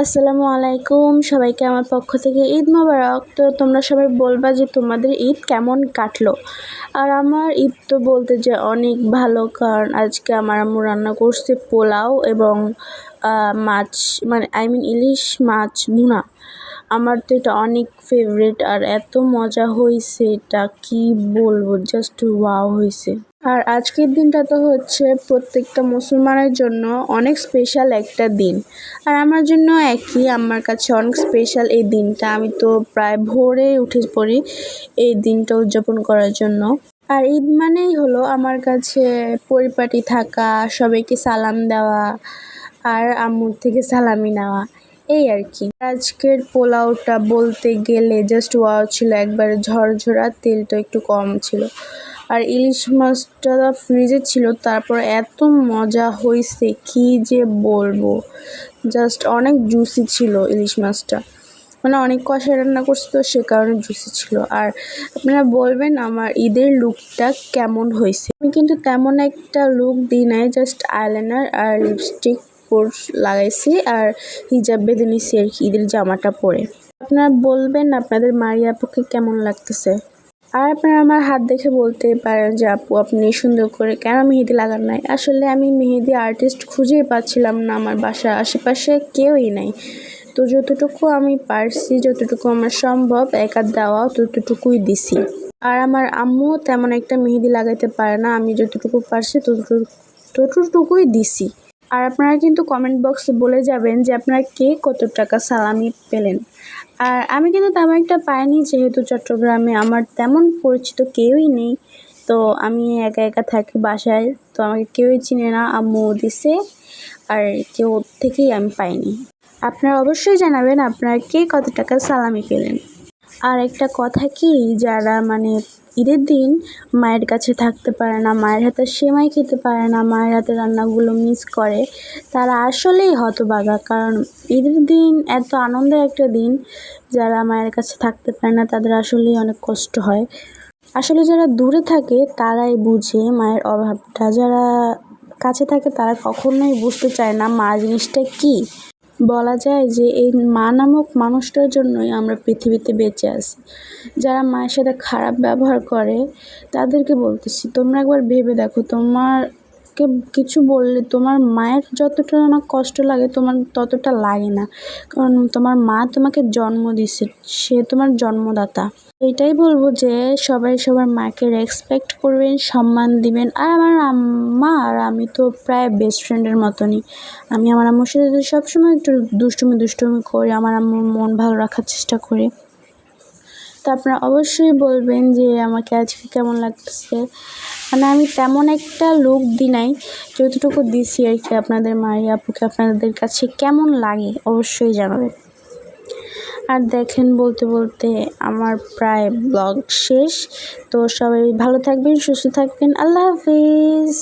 আসসালামু আলাইকুম। সবাইকে আমার পক্ষ থেকে ঈদ মোবারক। তো তোমরা সবাই বলবা যে তোমাদের ঈদ কেমন কাটলো? আর আমার ঈদ তো বলতে যে অনেক ভালো, কারণ আজকে আমার আম্মু রান্না করছে পোলাও এবং মাছ মানে আই মিন ইলিশ মাছ ভুনা। আমার তো এটা অনেক ফেভারিট আর এত মজা হয়েছে এটা কি বলব? জাস্ট ওয়াও হয়েছে আর আজকের দিনটা তো হচ্ছে প্রত্যেকটা মুসলমানের জন্য অনেক স্পেশাল একটা দিন। আর আমার জন্য একই, আমার কাছে অনেক স্পেশাল এই দিনটা। আমি তো প্রায় ভোরে উঠে পড়ি এই দিনটা উদযাপন করার জন্য। আর ঈদ মানেই হলো আমার কাছে পরিপাটি থাকা, সবাইকে সালাম দেওয়া, আর আম্মুর থেকে সালামি নেওয়া। এই আর কি। আজকের পোলাওটা বলতে গেলে জাস্ট ওয়াও ছিল, একবারে ঝরঝরা তেলটা একটু কম ছিল। আর ইলিশ মাছটা ফ্রিজে ছিল, তারপর এত মজা হয়েছে কি যে বলব? জাস্ট অনেক জুসি ছিল ইলিশ মাছটা। মানে অনেক কষায় রান্না করছে তো, সে কারণে জুসি ছিল। আর আপনারা বলবেন আমার ঈদের লুকটা কেমন হয়েছে আমি কিন্তু তেমন একটা লুক দিই নাই জাস্ট আইলাইনার আর লিপস্টিক কোর্স লাগাইছি আর হিজাব বেঁধে নিছি আর কি, ঈদের জামাটা পরে। আপনারা বলবেন আপনাদের মারিয়া আপুকে কেমন লাগতেছে? আর আপনারা আমার হাত দেখে বলতে পারেন যে, আপু, আপনি সুন্দর করে কেন মেহেদি লাগান নাই? আসলে আমি মেহেদি আর্টিস্ট খুঁজেই পাচ্ছিলাম না, আমার বাসার আশেপাশে কেউই নাই। তো যতটুকু আমি পারছি, যতটুকু আমার সম্ভব, একা দেওয়া ততটুকুই দিছি। আর আমার আম্মু তেমন একটা মেহেদি লাগাইতে পারে না, আমি যতটুকু পারছি ততটুকু, ততটুকুই দিছি। আর আপনারা কিন্তু কমেন্ট বক্সে বলে যাবেন যে আপনারা কে কত টাকা সালামি পেলেন। আর আমি কিন্তু তেমন একটা পাইনি যেহেতু চট্টগ্রামে আমার তেমন পরিচিত কেউই নেই। তো আমি একা একা থাকি বাসায়, তো আমাকে কেউই চিনে না, আম্মু দিছে, আর কেউ থেকেই আমি পাইনি। আপনারা অবশ্যই জানাবেন আপনারা কে কত টাকা সালামি পেলেন। আর একটা কথা কি, যারা মানে ঈদের দিন মায়ের কাছে থাকতে পারে না, মায়ের হাতে সেমাই খেতে পারে না, মায়ের হাতে রান্নাগুলো মিস করে, তারা আসলেই হতবাগা। কারণ ঈদের দিন এত আনন্দের একটা দিন, যারা মায়ের কাছে থাকতে পারে না, তাদের আসলেই অনেক কষ্ট হয়। আসলে যারা দূরে থাকে, তারাই বুঝে মায়ের অভাবটা। যারা কাছে থাকে, তারা কখনোই বুঝতে চায় না মা জিনিসটা কী। বলা যায় যে এই মা নামক মানুষটার জন্যই আমরা পৃথিবীতে বেঁচে আছি। যারা মায়ের সাথে খারাপ ব্যবহার করে, তাদেরকে বলতেছি, তোমরা একবার ভেবে দেখো তোমারকে কিছু বললে তোমার মায়ের যতটা না কষ্ট লাগে, তোমার ততটা লাগে না। কারণ তোমার মা তোমাকে জন্ম দিছে, সে তোমার জন্মদাতা। এটাই বলব যে, সবাই সবার মাকে রেসপেক্ট করবেন, সম্মান দিবেন। আর আমার আম্মা আর আমি তো প্রায় বেস্ট ফ্রেন্ডের মতনই। আমি আমার আম্মুর সাথে সবসময় একটু দুষ্টুমি দুষ্টুমি করি, আমার আম্মুর মন ভালো রাখার চেষ্টা করি। তো আপনারা অবশ্যই বলবেন যে আমাকে আজকে কেমন লাগতেছে মানে আমি তেমন একটা লুক দিই নাই, যতটুকু দিছি আর কি আপনাদের মারি আপুকে আপনাদের কাছে কেমন লাগে অবশ্যই জানাবেন। আর দেখেন বলতে বলতে আমার প্রায় ব্লগ শেষ। তো সবাই ভালো থাকবেন, সুস্থ থাকবেন, আল্লাহ হাফিজ।